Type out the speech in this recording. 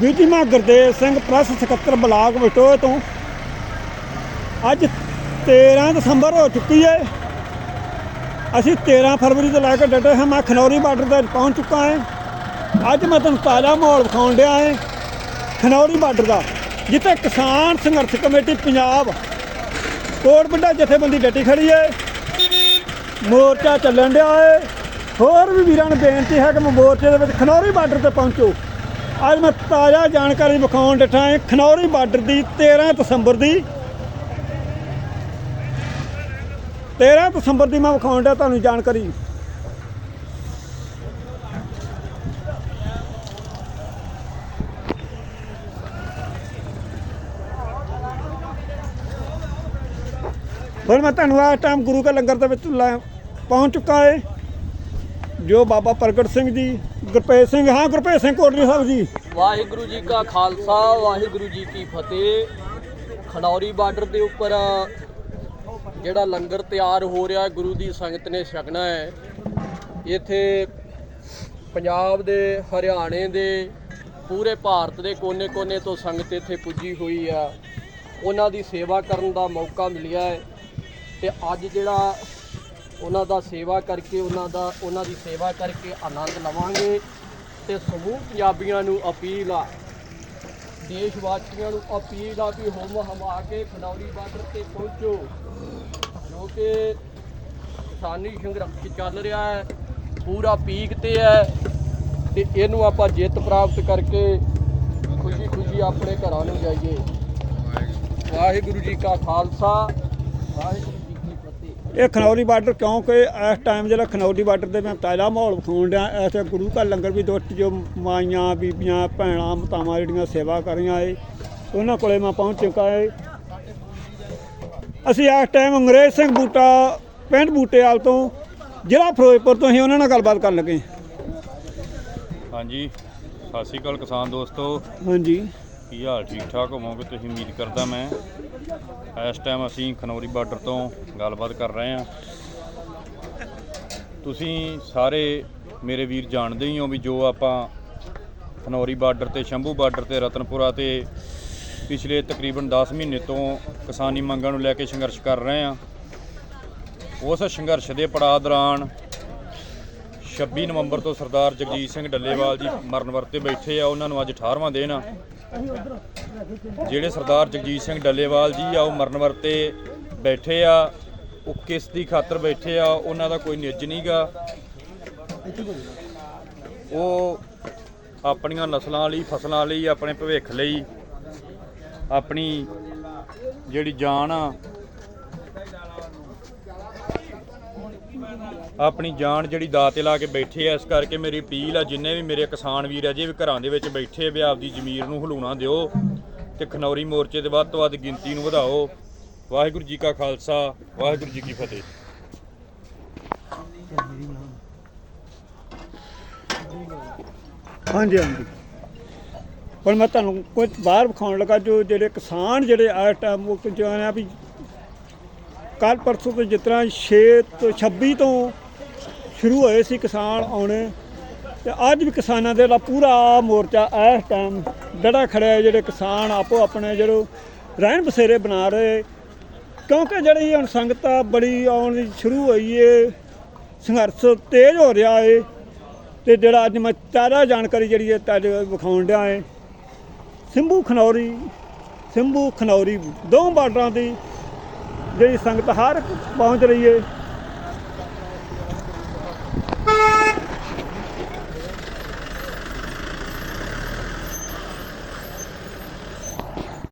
ਵੀਰ ਜੀ ਮੈਂ ਗੁਰਦੇਵ ਸਿੰਘ, ਪ੍ਰੈਸ ਸਕੱਤਰ ਬਲਾਕ ਵਿਟੋਏ ਤੋਂ। ਅੱਜ 13 ਦਸੰਬਰ ਹੋ ਚੁੱਕੀ ਹੈ ਅਸੀਂ 13 ਫਰਵਰੀ ਤੋਂ ਲੈ ਕੇ ਡਟੇ ਹਾਂ। ਮੈਂ ਖਨੌਰੀ ਬਾਰਡਰ ਤੇ ਪਹੁੰਚ ਚੁੱਕਾ ਹਾਂ। ਅੱਜ ਮੈਂ ਤੁਹਾਨੂੰ ਤਾਜ਼ਾ ਮਾਹੌਲ ਵਿਖਾਉਣ ਡਿਆ ਹਾਂ ਖਨੌਰੀ ਬਾਰਡਰ ਦਾ, ਜਿੱਥੇ ਕਿਸਾਨ ਸੰਘਰਸ਼ ਕਮੇਟੀ ਪੰਜਾਬ ਕੋਟ ਵੱਡਾ ਜਥੇਬੰਦੀ ਡਟੀ ਖੜੀ ਹੈ ਮੋਰਚਾ ਚੱਲਣ ਡਿਆ ਹੈ ਹੋਰ ਵੀ ਵੀਰਾਂ ਨੂੰ ਬੇਨਤੀ ਹੈ ਕਿ ਮੈਂ ਮੋਰਚੇ ਦੇ ਵਿੱਚ ਖਨੌਰੀ ਬਾਰਡਰ ਤੇ ਪਹੁੰਚੋ। ਅੱਜ ਮੈਂ ਤਾਜ਼ਾ ਜਾਣਕਾਰੀ ਵਿਖਾਉਣ ਡਿਠਾ ਹਾਂ ਖਨੌਰੀ ਬਾਰਡਰ ਦੀ 13 ਦਸੰਬਰ ਦੀ। 13 ਦਸੰਬਰ ਦੀ ਮੈਂ ਵਿਖਾਉਣ ਡਿਆ ਤੁਹਾਨੂੰ ਜਾਣਕਾਰੀ। ਹੁਣ ਮੈਂ ਤੁਹਾਨੂੰ ਇਸ ਟਾਈਮ ਗੁਰੂ ਕੇ ਲੰਗਰ ਦੇ ਵਿੱਚ ਲੈ ਪਹੁੰਚ ਚੁੱਕਾ ਹੈ ਜੋ ਬਾਬਾ ਪ੍ਰਗਟ ਸਿੰਘ ਜੀ, ਗੁਰਪ੍ਰੀਤ ਸਿੰਘ, ਹਾਂ ਗੁਰਪ੍ਰੀਤ ਸਿੰਘ ਕੋਟਲੀ ਸਾਹਿਬ ਜੀ। ਵਾਹਿਗੁਰੂ ਜੀ ਕਾ ਖਾਲਸਾ, ਵਾਹਿਗੁਰੂ ਜੀ ਕੀ ਫਤਿਹ। ਖਡੌਰੀ ਬਾਰਡਰ ਦੇ ਉੱਪਰ ਜਿਹੜਾ ਲੰਗਰ ਤਿਆਰ ਹੋ ਰਿਹਾ, ਗੁਰੂ ਦੀ ਸੰਗਤ ਨੇ ਛਕਣਾ ਹੈ। ਇੱਥੇ ਪੰਜਾਬ ਦੇ, ਹਰਿਆਣੇ ਦੇ, ਪੂਰੇ ਭਾਰਤ ਦੇ ਕੋਨੇ-ਕੋਨੇ ਤੋਂ ਸੰਗਤ ਇੱਥੇ ਪੁੱਜੀ ਹੋਈ ਆ। ਉਹਨਾਂ ਦੀ ਸੇਵਾ ਕਰਨ ਦਾ ਮੌਕਾ ਮਿਲਿਆ ਹੈ। ਤੇ ਅੱਜ ਜਿਹੜਾ ਉਹਨਾਂ ਦਾ ਸੇਵਾ ਕਰਕੇ, ਉਹਨਾਂ ਦਾ, ਉਹਨਾਂ ਦੀ ਸੇਵਾ ਕਰਕੇ ਆਨੰਦ ਲਵਾਂਗੇ ਤੇ ਸਮੂਹ ਪੰਜਾਬੀਆਂ ਨੂੰ ਅਪੀਲ ਆ। ਦੇਸ਼ ਵਾਸੀਆਂ ਨੂੰ ਅਪੀਲ ਆ ਵੀ ਹੁਮ ਹਮਾ ਕੇ ਖਨੌਰੀ ਬਾਰਡਰ ਤੇ ਪਹੁੰਚੋ, ਜੋ ਕਿ ਕਿਸਾਨੀ ਸੰਘਰਸ਼ ਚੱਲ ਰਿਹਾ ਹੈ, ਪੂਰਾ ਪੀਕ ਤੇ ਹੈ ਤੇ ਇਹਨੂੰ ਆਪਾਂ ਜਿੱਤ ਪ੍ਰਾਪਤ ਕਰਕੇ ਖੁਸ਼ੀ ਖੁਸ਼ੀ ਆਪਣੇ ਘਰਾਂ ਨੂੰ ਜਾਈਏ। ਵਾਹਿਗੁਰੂ ਜੀ ਕਾ ਖਾਲਸਾ, ਵਾਹਿਗੁਰੂ ਇਹ ਖਨੌਰੀ ਬਾਰਡਰ ਕਿਉਂਕਿ ਇਸ ਟਾਈਮ ਜਿਹੜਾ ਖਨੌਰੀ ਬਾਰਡਰ ਤੇ ਮੈਂ ਤਾਜ਼ਾ ਮਾਹੌਲ ਵਿਖਾਉਣ ਡਿਆ ਐਸੇ ਗੁਰੂ ਘਰ ਲੰਗਰ ਵੀ ਦੁੱਟ ਜੋ ਮਾਈਆਂ ਬੀਬੀਆਂ ਭੈਣਾਂ ਮਾਤਾਵਾਂ ਜਿਹੜੀਆਂ ਸੇਵਾ ਕਰ ਰਹੀਆਂ ਏ ਉਹਨਾਂ ਕੋਲੇ ਮੈਂ ਪਹੁੰਚ ਚੁੱਕਾ ਏ। ਅਸੀਂ ਇਸ ਟਾਈਮ ਅੰਗਰੇਜ਼ ਸਿੰਘ ਬੂਟਾ ਪਿੰਡ ਬੂਟੇਵਾਲ ਤੋਂ ਜ਼ਿਲ੍ਹਾ ਫਿਰੋਜ਼ਪੁਰ ਤੋਂ ਅਸੀਂ ਉਹਨਾਂ ਨਾਲ ਗੱਲਬਾਤ ਕਰਨ ਲੱਗੇ ਹਾਂਜੀ ਸਤਿ ਸ਼੍ਰੀ ਅਕਾਲ ਕਿਸਾਨ ਦੋਸਤੋ। ਹਾਂਜੀ। ਕੀ ਹਾਲ, ਠੀਕ ਠਾਕ ਹੋਵੋਗੇ? ਤੁਸੀਂ ਉਮੀਦ ਕਰਦਾ ਮੈਂ। ਇਸ ਟਾਈਮ ਅਸੀਂ ਖਨੌਰੀ ਬਾਰਡਰ ਤੋਂ ਗੱਲਬਾਤ ਕਰ ਰਹੇ ਹਾਂ। ਤੁਸੀਂ ਸਾਰੇ ਮੇਰੇ ਵੀਰ ਜਾਣਦੇ ਹੀ ਹੋ ਵੀ ਜੋ ਆਪਾਂ ਖਨੌਰੀ ਬਾਰਡਰ ਤੇ, ਸ਼ੰਭੂ ਬਾਰਡਰ ਤੇ, ਰਤਨਪੁਰਾ ਤੇ ਪਿਛਲੇ ਤਕਰੀਬਨ 10 ਮਹੀਨੇ ਤੋਂ ਕਿਸਾਨੀ ਮੰਗਾਂ ਨੂੰ ਲੈ ਕੇ ਸੰਘਰਸ਼ ਕਰ ਰਹੇ ਹਾਂ। ਉਸ ਸੰਘਰਸ਼ ਦੇ ਪੜਾਅ ਦੌਰਾਨ 26 ਨਵੰਬਰ ਤੋਂ ਸਰਦਾਰ ਜਗਜੀਤ ਸਿੰਘ ਡੱਲੇਵਾਲ ਜੀ ਮਰਨ ਵਰਤੇ ਬੈਠੇ ਆ। ਉਹਨਾਂ ਨੂੰ ਅੱਜ 18ਵਾਂ ਦਿਨ ਆ। ਜਿਹੜੇ ਸਰਦਾਰ ਜਗਜੀਤ ਸਿੰਘ ਡੱਲੇਵਾਲ ਜੀ ਆ, ਉਹ ਮਰਨ ਵਰਤੇ ਬੈਠੇ ਆ, ਉਹ ਕਿਸ ਦੀ ਖਾਤਰ ਬੈਠੇ ਆ, ਉਹਨਾਂ ਦਾ ਕੋਈ ਨਿੱਜ ਨਹੀਂਗਾ ਉਹ ਆਪਣੀਆਂ ਨਸਲਾਂ ਲਈ, ਫਸਲਾਂ ਲਈ, ਆਪਣੇ ਭਵਿੱਖ ਲਈ ਆਪਣੀ ਜਿਹੜੀ ਜਾਨ ਆ ਆਪਣੀ ਜਾਨ ਜਿਹੜੀ ਦਾਅ ਤੇ ਲਾ ਕੇ ਬੈਠੇ ਆ, ਇਸ ਕਰਕੇ ਮੇਰੀ ਅਪੀਲ ਆ, ਜਿੰਨੇ ਵੀ ਮੇਰੇ ਕਿਸਾਨ ਵੀਰ ਅਜੇ ਵੀ ਘਰਾਂ ਦੇ ਵਿੱਚ ਬੈਠੇ ਆ, ਵੀ ਆਪਦੀ ਜ਼ਮੀਰ ਨੂੰ ਹਲੂਣਾ ਦਿਓ ਤੇ ਖਨੌਰੀ ਮੋਰਚੇ ਦੇ ਵੱਧ ਤੋਂ ਵੱਧ ਗਿਣਤੀ ਨੂੰ ਵਧਾਓ। ਵਾਹਿਗੁਰੂ ਜੀ ਕਾ ਖਾਲਸਾ, ਵਾਹਿਗੁਰੂ ਜੀ ਕੀ ਫਤਿਹ। ਹਾਂਜੀ ਹਾਂਜੀ। ਪਰ ਮੈਂ ਤੁਹਾਨੂੰ ਕੁਝ ਬਾਹਰ ਵਿਖਾਉਣ ਲੱਗਾ, ਜੋ ਜਿਹੜੇ ਕਿਸਾਨ ਜਿਹੜੇ ਇਸ ਟਾਈਮ ਉਹ ਜੋ ਆ ਵੀ ਕੱਲ ਪਰਸੋਂ ਤੋਂ ਜਿਸ ਤਰ੍ਹਾਂ 6 ਤੋਂ 26 ਤੋਂ ਸ਼ੁਰੂ ਹੋਏ ਸੀ ਕਿਸਾਨ ਆਉਣੇ, ਤੇ ਅੱਜ ਵੀ ਕਿਸਾਨਾਂ ਦੇ ਦਾ ਪੂਰਾ ਮੋਰਚਾ ਇਸ ਟਾਈਮ ਡੜਾ ਖੜਿਆ ਜਿਹੜੇ ਕਿਸਾਨ ਆਪੋ ਆਪਣੇ ਜਿਹੜੇ ਰਹਿਣ ਬਸੇਰੇ ਬਣਾ ਰਹੇ। ਕਿਉਂਕਿ ਜਿਹੜੀ ਹੁਣ ਸੰਗਤਾਂ ਬੜੀ ਆਉਣ ਦੀ ਸ਼ੁਰੂ ਹੋਈ ਏ, ਸੰਘਰਸ਼ ਤੇਜ਼ ਹੋ ਰਿਹਾ ਏ, ਤੇ ਜਿਹੜਾ ਅੱਜ ਮੈਂ ਤਾਜ਼ਾ ਜਾਣਕਾਰੀ ਜਿਹੜੀ ਹੈ ਤੁਹਾਡੇ ਵਿਖਾਉਣ ਡਿਆ ਏ। ਸਿੰਭੂ ਖਨੌਰੀ ਸਿੰਭੂ ਖਨੌਰੀ, ਦੋ ਬਾਰਡਰਾਂ ਦੀ ਜਿਹੜੀ ਸੰਗਤ ਹਰ ਪਹੁੰਚ ਰਹੀ ਹੈ